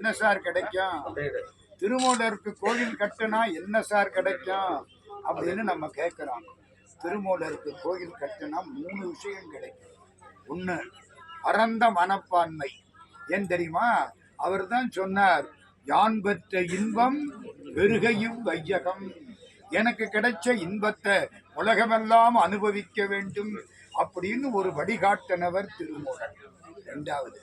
என்ன சார் கிடைக்கும்? திருமூலருக்கு கோயில் கட்டினா என்ன சார் கிடைக்கும்? அப்படின்னு நம்ம கேட்குறோம் திருமூலருக்கு கோயில் கட்டினா மூணு விஷயம் கிடைக்கும். ஒன்று பரந்த மனப்பான்மை. ஏன் தெரியுமா? அவர் தான் சொன்னார் யான் பெற்ற இன்பம் பெருகையும் வையகம். எனக்கு கிடைச்ச இன்பத்தை உலகமெல்லாம் அனுபவிக்க வேண்டும் அப்படின்னு ஒரு வழிகாட்டினவர் திருமூலர். ரெண்டாவது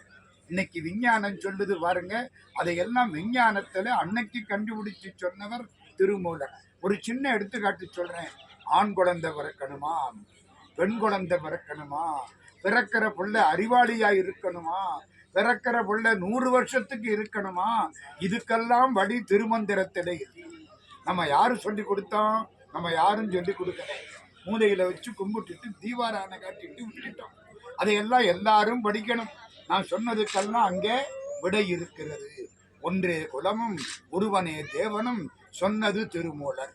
இன்னைக்கு விஞ்ஞானம் சொல்லுது பாருங்க. அதையெல்லாம் விஞ்ஞானத்துல அன்னைக்கு கண்டுபிடிச்சு சொன்னவர் திருமூலர். ஒரு சின்ன எடுத்துக்காட்டு சொல்றேன். ஆண் குழந்தை பிறக்கணுமா? பெண் குழந்தை பிறக்கணுமா? பிறக்கிற புள்ள அறிவாளியா இருக்கணுமா? பிறக்கிற புள்ள நூறு வருஷத்துக்கு இருக்கணுமா? இதுக்கெல்லாம் வழி திருமந்திரத்திலே நம்ம யாரு சொல்லி கொடுத்தோம்? நம்ம யாரும் சொல்லி கொடுக்கல. மூலையில வச்சு கும்பிட்டுட்டு தீபாரான காட்டிட்டு விட்டுட்டோம். அதையெல்லாம் எல்லாரும் படிக்கணும். நான் சொன்னதுக்கெல்லாம் அங்கே விடை இருக்கிறது. ஒன்றே குலமும் ஒருவனே தேவனும் சொன்னது திருமூலர்.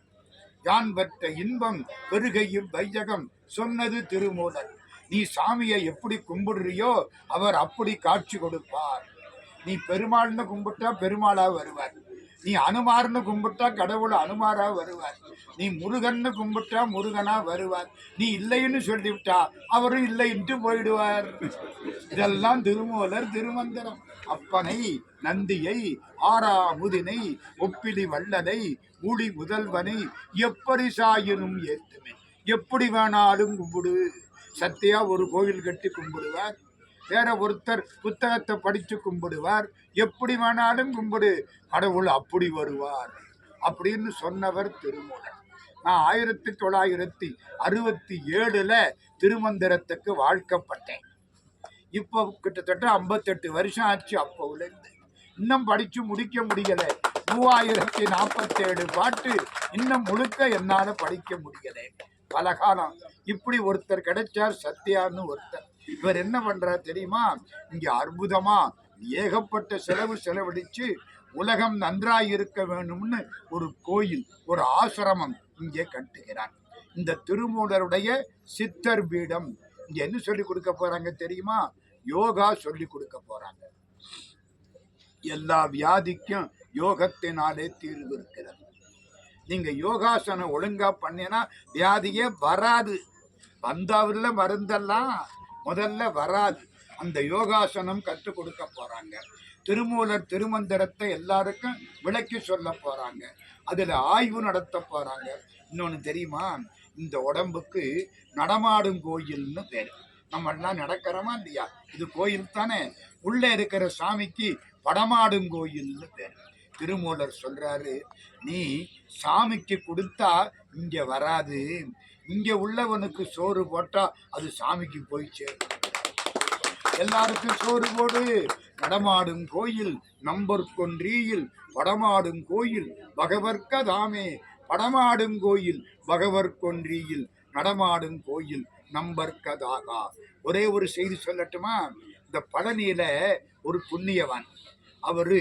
யான் பெற்ற இன்பம் பெருகையும் வையகம் சொன்னது திருமூலர். நீ சாமியை எப்படி கும்பிடுறியோ அவர் அப்படி காட்சி கொடுப்பார். நீ பெருமாள்னு கும்பிட்டா பெருமாளா வருவார். நீ அனுமார்னு கும்பிட்டா கடவுள் அனுமாரா வருவார். நீ முருகன்னு கும்பிட்டா முருகனா வருவார். நீ இல்லைன்னு சொல்லிவிட்டா அவரும் இல்லைன்ட்டு போயிடுவார். இதெல்லாம் திருமூலர் திருமந்திரம். அப்பனை நந்தியை ஆறாமுதினை ஒப்பிலி வல்லதை ஊழி முதல்வனை எப்படி சாயினும் ஏத்துமே. எப்படி வேணாலும் கும்பிடு. சத்தியா ஒரு கோயில் கட்டி கும்பிடுவார். வேற ஒருத்தர் புத்தகத்தை படித்து கும்பிடுவார். எப்படி வேணாலும் கும்பிடு. கடவுள் அப்படி வருவார். அப்படின்னு சொன்னவர் திருமூலர். நான் ஆயிரத்தி தொள்ளாயிரத்தி அறுபத்தி ஏழில் திருமந்திரத்துக்கு வாழ்க்கப்பட்டேன். இப்போ கிட்டத்தட்ட ஐம்பத்தெட்டு வருஷம் ஆச்சு அப்போலேருந்து இன்னும் படித்து முடிக்க முடியலை. மூவாயிரத்தி நாற்பத்தேழு பாட்டு இன்னும் முழுக்க என்னால் படிக்க முடியலை. பல காலம் இப்படி ஒருத்தர் கிடைச்சார் சத்யான்னு ஒருத்தர். இவர் என்ன பண்றார் தெரியுமா? இங்க அற்புதமா ஏகப்பட்ட செலவு செலவழிச்சு உலகம் நன்றாய் இருக்க வேணும்னு ஒரு கோயில் ஒரு ஆசிரமம் இங்கே கட்டுகிறார். இந்த திருமூலருடைய சித்தர் பீடம் இங்க என்ன சொல்லி கொடுக்க போறாங்க தெரியுமா? யோகா சொல்லி கொடுக்க போறாங்க. எல்லா வியாதிக்கும் யோகத்தினாலே தீர்வு இருக்கிறது. நீங்க யோகாசனம் ஒழுங்கா பண்ணினா வியாதியே வராது. வந்தாவில் மருந்தெல்லாம் முதல்ல வராது. அந்த யோகாசனம் கற்றுக் கொடுக்க போறாங்க. திருமூலர் திருமந்திரத்தை எல்லாருக்கும் விளக்கி சொல்ல போறாங்க. அதுல ஆய்வு நடத்த போறாங்க. இன்னொன்னு தெரியுமா? இந்த உடம்புக்கு நடமாடும் கோயில்னு பேரு. நம்ம எல்லாம் நடக்கிறோமா இல்லையா? இது கோயில் தானே. உள்ள இருக்கிற சாமிக்கு படமாடும் கோயில்னு பேரு. திருமூலர் சொல்றாரு நீ சாமிக்கு கொடுத்தா இங்க வராது. இங்கே உள்ளவனுக்கு சோறு போட்டா அது சாமிக்கு போய் சேரும். எல்லாருக்கும் சோறு போடு. நடமாடும் கோயில் நம்பர் கொன்றியில் படமாடும் கோயில் பகவர்க்கதாமே படமாடும் கோயில் பகவர் கொன்றியில் நடமாடும் கோயில் நம்பர் கதாகா. ஒரே ஒரு செய்தி சொல்லட்டுமா? இந்த பழனியில ஒரு புண்ணியவான். அவரு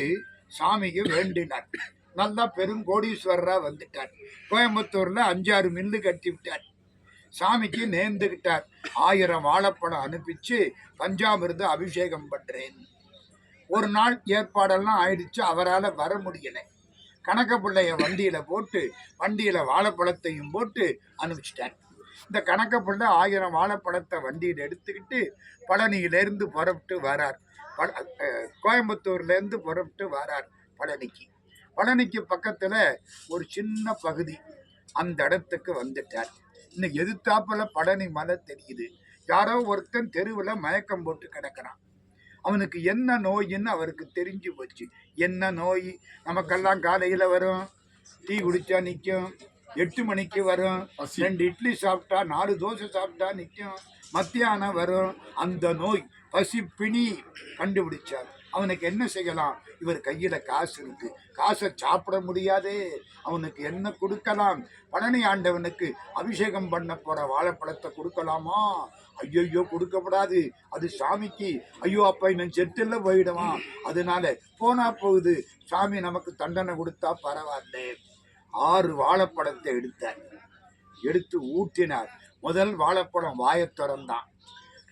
சாமிக்கு வேண்டினார். நல்லா பெருங்கோடீஸ்வரரா வந்துட்டார். கோயம்புத்தூர்ல அஞ்சாறு மில்லு கட்டி விட்டார் சாமிக்கு நேர்ந்துக்கிட்டார் ஆயிரம் வாழைப்பழம் அனுப்பிச்சு பஞ்சாமிருந்து அபிஷேகம் பண்றேன். ஒரு நாள் ஏற்பாடெல்லாம் ஆயிடுச்சு அவரால் வர முடியல. கணக்க பிள்ளைய வண்டியில போட்டு வண்டியில வாழைப்பழத்தையும் போட்டு அனுப்பிச்சிட்டார். இந்த கணக்க பிள்ளை ஆயிரம் வாழைப்பழத்தை வண்டியில் எடுத்துக்கிட்டு பழனியிலேருந்து புறப்பட்டு வரார். கோயம்புத்தூர்லேருந்து புறப்பட்டு வரார் பழனிக்கு. பழனிக்கு பக்கத்தில் ஒரு சின்ன பகுதி அந்த இடத்துக்கு வந்துட்டார். இன்னும் எதிர்த்தாப்புல பழனி மலை தெரியுது. யாரோ ஒருத்தன் தெருவில் மயக்கம் போட்டு கிடக்குறான். அவனுக்கு என்ன நோயின்னு அவருக்கு தெரிஞ்சு போச்சு. என்ன நோய்? நமக்கெல்லாம் காலையில் வரும். டீ குடிச்சா நிற்கும் எட்டு மணிக்கு வரும். ரெண்டு இட்லி சாப்பிட்டா நாலு தோசை சாப்பிட்டா நிற்கும் மத்தியானம் வரும். அந்த நோய் பசி பிணி கண்டுபிடிச்சார். அவனுக்கு என்ன செய்யலாம்? இவர் கையில் காசு இருக்கு. காசை சாப்பிட முடியாதே. அவனுக்கு என்ன கொடுக்கலாம்? பழனி ஆண்டவனுக்கு அபிஷேகம் பண்ண போகிற வாழைப்பழத்தை கொடுக்கலாமா? ஐயோ கொடுக்கப்படாது. அது சாமிக்கு. ஐயோ அப்பா இன்னும் செட்டில் போயிடுவான். அதனால போனா போகுது. சாமி நமக்கு தண்டனை கொடுத்தா பரவாயில்ல. ஆறு வாழைப்பழத்தை எடுத்தார். எடுத்து ஊட்டினார். முதல் வாழைப்பழம் வாயைத் திறந்தான்.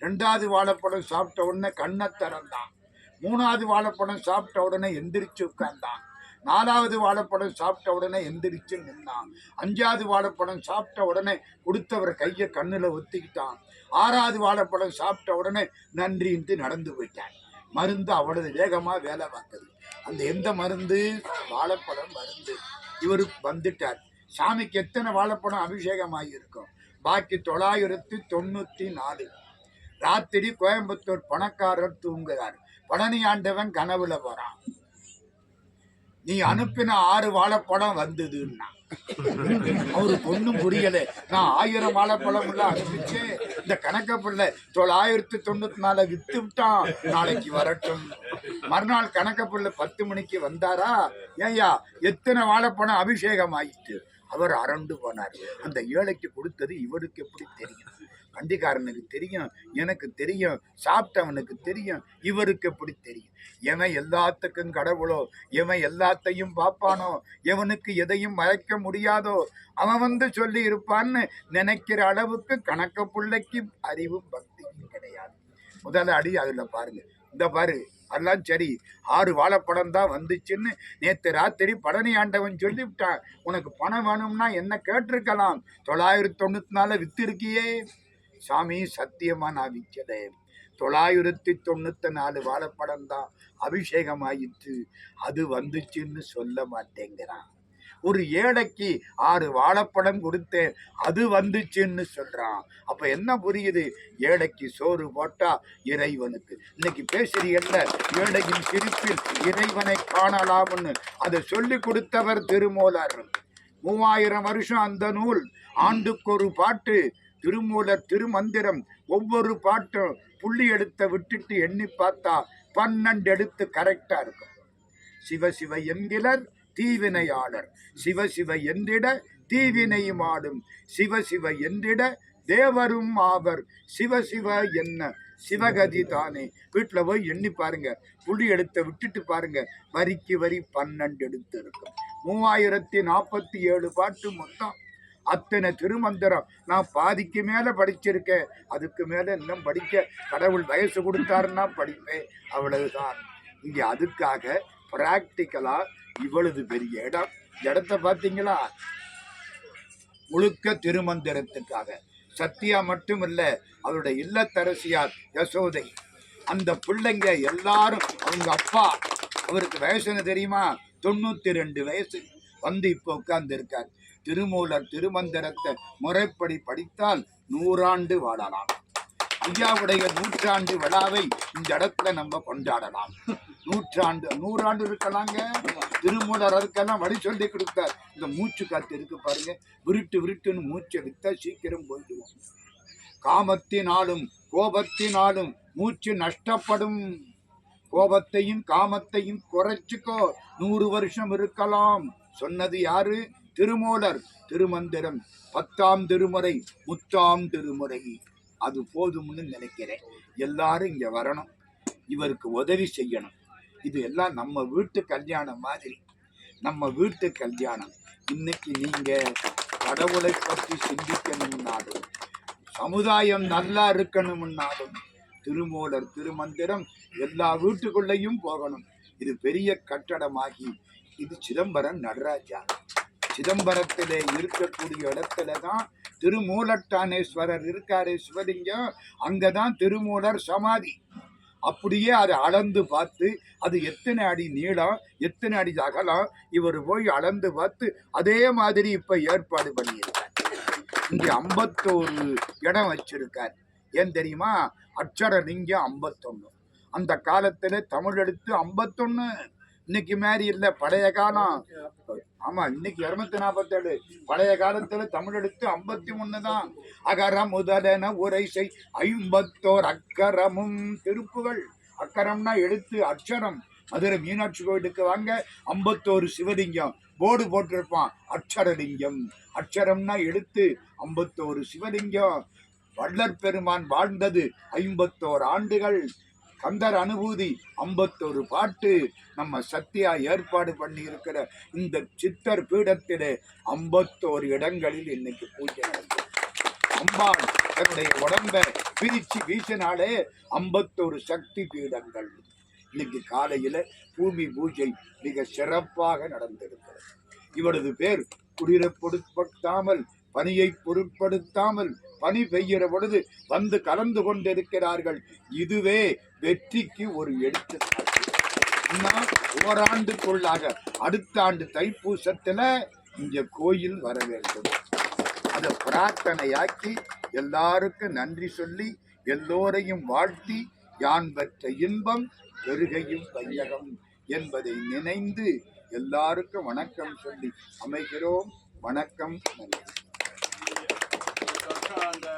ரெண்டாவது வாழைப்பழம் சாப்பிட்ட உடனே கண்ணை திறந்தான். மூணாவது வாழைப்பழம் சாப்பிட்ட உடனே எந்திரிச்சு உட்கார்ந்தான். நாலாவது வாழைப்பழம் சாப்பிட்ட உடனே எந்திரிச்சு நின்னான். அஞ்சாவது வாழைப்பழம் சாப்பிட்ட உடனே கொடுத்தவர் கையை கண்ணில் ஒத்திக்கிட்டான். ஆறாவது வாழைப்பழம் சாப்பிட்ட உடனே நன்றின்ட்டு நடந்து போயிட்டான். மருந்து அவ்வளவு வேகமாக வேலை பார்க்குது. அந்த எந்த மருந்து? வாழைப்பழம் மருந்து. இவரு வந்துட்டார். சாமிக்கு எத்தனை வாழைப்பழம் அபிஷேகம் ஆகியிருக்கும் பாக்கி தொள்ளாயிரத்தி தொண்ணூற்றி நாலு. ராத்திரி கோயம்புத்தூர் பணக்காரர் தூங்குகிறார். பழனியாண்டவன் கனவுல போறான் நீ அனுப்பின ஆறு வாழைப்பழம் வந்ததுன்னா. அவருக்கு ஒன்றும் புரியல. நான் ஆயிரம் வாழைப்பழம் உள்ள அனுப்பிச்சு இந்த கணக்க பிள்ளை தொள்ளாயிரத்தி தொண்ணூத்தி நாலு வித்து விட்டான். நாளைக்கு வரட்டும். மறுநாள் கணக்க பிள்ளை பத்து மணிக்கு வந்தாரா? ஏய்யா எத்தனை வாழைப்பழம் அபிஷேகம் ஆயிட்டு? அவர் அரண்டு போனார். அந்த ஏழைக்கு கொடுத்தது இவருக்கு எப்படி தெரியும்? வண்டிக்காரனுக்கு தெரியும் எனக்கு தெரியும் சாப்பிட்டவனுக்கு தெரியும் இவருக்கு எப்படி தெரியும்? எவன் எல்லாத்துக்கும் கடவுளோ எவன் எல்லாத்தையும் பார்ப்பானோ எவனுக்கு எதையும் மறைக்க முடியாதோ அவன் வந்து சொல்லி இருப்பான்னு நினைக்கிற அளவுக்கு கணக்க பிள்ளைக்கு அறிவும் பக்தியும் கிடையாது. முதல்ல அடி அதில் பாருங்க. இந்த பாரு அதெல்லாம் சரி ஆறு வாழைப்பழம் தான் வந்துச்சுன்னு நேற்று ராத்திரி பழனி ஆண்டவன் சொல்லிவிட்டான். உனக்கு பணம் வேணும்னா என்ன கேட்டிருக்கலாம்? தொள்ளாயிரத்தி தொண்ணூத்தி நாலு வித்து இருக்கியே சாமி சத்தியமா நான் விற்கல தொள்ளாயிரத்தி தொண்ணூத்தி நாலு வாழைப்படம் தான் அபிஷேகம் ஆயிற்று அது வந்துச்சுன்னு சொல்ல மாட்டேங்கிறான். ஒரு ஏழைக்கு ஆறு வாழைப்படம் கொடுத்தேன் அது வந்துச்சுன்னு சொல்றான். அப்ப என்ன புரியுது? ஏழைக்கு சோறு போட்டா இறைவனுக்கு. இன்னைக்கு பேசுறீங்கல்ல ஏழையின் சிரிப்பில் இறைவனை காணலாம்னு. அதை சொல்லி கொடுத்தவர் திருமூலர். மூவாயிரம் வருஷம் அந்த நூல் ஆண்டுக்கு ஒரு பாட்டு திருமூல திருமந்திரம் ஒவ்வொரு பாட்டும் புள்ளி எடுத்த விட்டுட்டு எண்ணி பார்த்தா பன்னெண்டு எடுத்து கரெக்டா இருக்கும். சிவ சிவ என்கிறர் தீவினையாளர் சிவ சிவ என்றிட தீவினையும் ஆடும். சிவ சிவ என்றிட தேவரும் ஆவர். சிவ சிவ என்ன? சிவகதி தானே. வீட்டில் போய் எண்ணி பாருங்க. புள்ளி எடுத்த விட்டுட்டு பாருங்க. வரிக்கு வரி பன்னெண்டு எடுத்து இருக்கும். மூவாயிரத்தி நாற்பத்தி ஏழு பாட்டு மொத்தம். அத்தனை திருமந்திரம் நான் பாதிக்கு மேலே படிச்சிருக்கேன். அதுக்கு மேலே இன்னும் படிக்க கடவுள் வயசு கொடுத்தாருன்னா படிப்பேன். அவ்வளவுதான். இங்கே அதுக்காக ப்ராக்டிக்கலாக இவ்வளவு பெரிய இடம். இடத்த பார்த்தீங்களா? முழுக்க திருமந்திரத்துக்காக. சத்யா மட்டும் இல்லை அவருடைய இல்லத்தரசியார் யசோதை. அந்த பிள்ளைங்க எல்லாரும் அவங்க அப்பா அவருக்கு வயசு என்ன தெரியுமா? தொண்ணூத்தி ரெண்டு வயசு. வந்து இப்போ உட்கார்ந்து இருக்கார். திருமூலர் திருமந்திரத்தை முறைப்படி படித்தால் நூறாண்டு வாழலாம். ஐயாவுடைய நூற்றாண்டு விழாவை இந்த இடத்துல நம்ம கொண்டாடலாம். நூற்றாண்டு நூறாண்டு இருக்கலாங்க. திருமூலர் அதுக்கெல்லாம் வழி சொல்லி கொடுத்தார் இந்த மூச்சு காத்து இருக்கு பாருங்க. விருட்டு விருட்டுன்னு மூச்சை வித்தா சீக்கிரம் போயிடுவோம். காமத்தினாலும் கோபத்தினாலும் மூச்சு நஷ்டப்படும். கோபத்தையும் காமத்தையும் குறைச்சிக்கோ. நூறு வருஷம் இருக்கலாம். சொன்னது யாரு? திருமூலர் திருமந்திரம் பத்தாம் திருமுறை முத்தாம் திருமுறை. அது போதும்னு நினைக்கிறேன். எல்லாரும் இங்க வரணும். இவருக்கு உதவி செய்யணும். இது எல்லாம் நம்ம வீட்டு கல்யாணம் மாதிரி. நம்ம வீட்டு கல்யாணம். இன்னைக்கு நீங்க கடவுளை பற்றி சிந்திக்கணும்னாலும் சமுதாயம் நல்லா இருக்கணும்னாலும் திருமூலர் திருமந்திரம் எல்லா வீட்டுக்குள்ளேயும் போகணும். இது பெரிய கட்டடமாகி இது சிதம்பரம் நடராஜா. சிதம்பரத்திலே இருக்கக்கூடிய இடத்துல தான் திருமூலட்டானேஸ்வரர் இருக்காரே சிவலிங்கம் அங்கே தான் திருமூலர் சமாதி. அப்படியே அதை அளந்து பார்த்து அது எத்தனை அடி நீளம் எத்தனை அடி அகலம் இவர் போய் அளந்து பார்த்து அதே மாதிரி இப்போ ஏற்பாடு பண்ணியிருக்கார். இங்கே ஐம்பத்தோரு இடம் வச்சிருக்கார். ஏன் தெரியுமா? அக்ஷர லிங்கம் ஐம்பத்தொன்னு அந்த காலத்தில் தமிழ் எழுத்து ஐம்பத்தொன்னு இன்னைக்கு மாதிரி இல்ல பழைய காலம். ஆமா இன்னைக்கு இருநூத்தி நாற்பத்தேழு பழைய காலத்துல தமிழ் ஐம்பத்தி ஒண்ணு தான். அகர முதலென உரைசை ஐம்பத்தோர் அக்கரமும் திருப்புகள். அக்கரம்னா எழுத்து அக்ஷரம். மதுரை மீனாட்சி கோயிலுக்கு வாங்க ஐம்பத்தோரு சிவலிங்கம். போர்டு போட்டிருப்பான் அக்ஷரலிங்கம். அக்ஷரம்னா எழுத்து ஐம்பத்தோரு சிவலிங்கம். வள்ளற் பெருமான் வாழ்ந்தது ஐம்பத்தோர் ஆண்டுகள். கந்தர் அனுபூதி ஐம்பத்தொரு பாட்டு நம்ம சத்தியா ஏற்பாடு பண்ணி இருக்கிற இந்த சித்தர் பீடத்திலே ஐம்பத்தோரு இடங்களில் இன்னைக்கு பூஜை நடக்கும் அம்பாள் தன்னுடைய உடம்ப பிரிச்சு வீசினாலே ஐம்பத்தோரு சக்தி பீடங்கள். இன்னைக்கு காலையில பூமி பூஜை மிக சிறப்பாக நடந்திருக்கிறது. இவரது பேர் குளிர பொருட்படுத்தாமல் பனியை பொருட்படுத்தாமல் பனி பெய்கிற பொழுது வந்து கலந்து கொண்டிருக்கிறார்கள். இதுவே வெற்றிக்கு ஒரு எடுத்துக்காட்டு. ஓராண்டுக்குள்ளாக அடுத்த ஆண்டு தைப்பூசத்துல இங்க கோயில் வர வேண்டும். அதை பிரார்த்தனையாக்கி எல்லாருக்கும் நன்றி சொல்லி எல்லோரையும் வாழ்த்தி யான் பெற்ற இன்பம் பெருகையும் பையகம் என்பதை நினைந்து எல்லாருக்கும் வணக்கம் சொல்லி அமைகிறோம். வணக்கம் நன்றி.